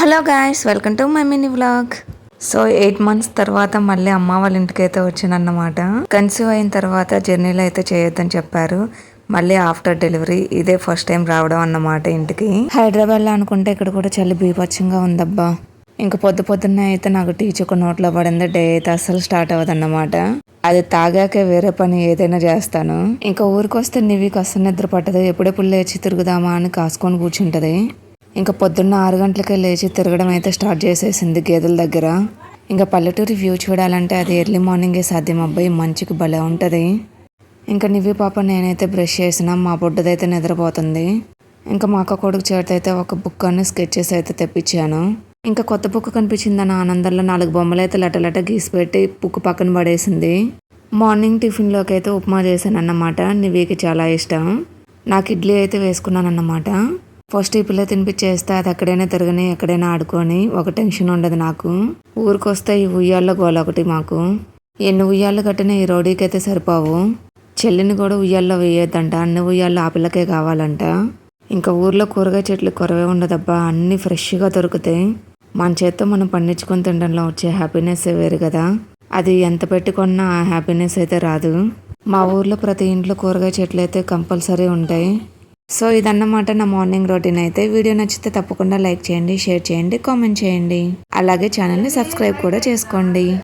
Hello guys welcome to my mini vlog. So eight months తర్వాత మళ్ళీ అమ్మ వాళ్ళ ఇంటికి అయితే వచ్చానన్నమాట కన్సీవ్ అయిన తర్వాత జర్నీలో అయితే చేయొద్దని చెప్పారు. మళ్ళీ ఆఫ్టర్ డెలివరీ ఇదే ఫస్ట్ టైం రావడం అన్నమాట ఇంటికి. హైదరాబాద్లో అనుకుంటే ఇక్కడ కూడా చలి బీభత్సంగా ఉందబ్బా. ఇంకా పొద్దు పొద్దున్న అయితే నాకు టీచర్ ఒక నోట్లో పడింది డే అయితే అసలు స్టార్ట్ అవ్వదన్నమాట. అది తాగాకే వేరే పని ఏదైనా చేస్తాను. ఇంకా ఊరికి వస్తే నివికి నిద్ర పట్టదు ఎప్పుడెప్పుడు లేచి తిరుగుదామా అని కాసుకొని కూర్చుంటది. ఇంకా పొద్దున్న ఆరు గంటలకే లేచి తిరగడం అయితే స్టార్ట్ చేసేసింది గేదెల దగ్గర. ఇంకా పల్లెటూరి వ్యూ చూడాలంటే అది ఎర్లీ మార్నింగే సాధ్యం. అబ్బాయి మంచికి భలే ఉంటుంది. ఇంకా నివ్వి పాప నేనైతే బ్రష్ చేసిన మా బొడ్డదైతే నిద్రపోతుంది. ఇంకా మా అక్క కొడుకు చేతైతే ఒక బుక్ అని స్కెచెస్ అయితే తెప్పించాను. ఇంకా కొత్త బుక్ కనిపించిందని ఆనందంలో నాలుగు బొమ్మలు అయితే లటలట గీసిపెట్టి బుక్ పక్కన పడేసింది. మార్నింగ్ టిఫిన్లోకి అయితే ఉప్మా చేశాను అన్నమాట నివికి చాలా ఇష్టం. నాకు ఇడ్లీ అయితే వేసుకున్నాను అన్నమాట ఫస్ట్ ఈ పిల్ల తినిపించేస్తే అది ఎక్కడైనా తిరగని ఎక్కడైనా ఆడుకొని ఒక టెన్షన్ ఉండదు నాకు. ఊరికొస్తే ఈ ఉయ్యాల్లో గోల ఒకటి మాకు. ఎన్ని ఉయ్యాలు కట్టినా ఈ రోడీకి అయితే సరిపోవు. చెల్లిని కూడా ఉయ్యాల్లో వేయొద్దంట. అన్ని ఉయ్యాల్లో ఆ పిల్లకే కావాలంట. ఇంకా ఊర్లో కూరగాయ చెట్లు కొరవే ఉండదబ్బా. అన్నీ ఫ్రెష్గా దొరుకుతాయి. మన చేత్తో మనం పండించుకొని తినడంలో వచ్చే హ్యాపీనెస్ వేరు కదా. అది ఎంత పెట్టుకున్నా ఆ హ్యాపీనెస్ అయితే రాదు. మా ఊర్లో ప్రతి ఇంట్లో కూరగాయ చెట్లు అయితే కంపల్సరీ ఉంటాయి. సో ఇదన్నమాట నా మార్నింగ్ రొటీన్ అయితే. వీడియో నచ్చితే తప్పకుండా లైక్ చేయండి షేర్ చేయండి కామెంట్ చేయండి. అలాగే ఛానల్ని సబ్స్క్రైబ్ కూడా చేసుకోండి.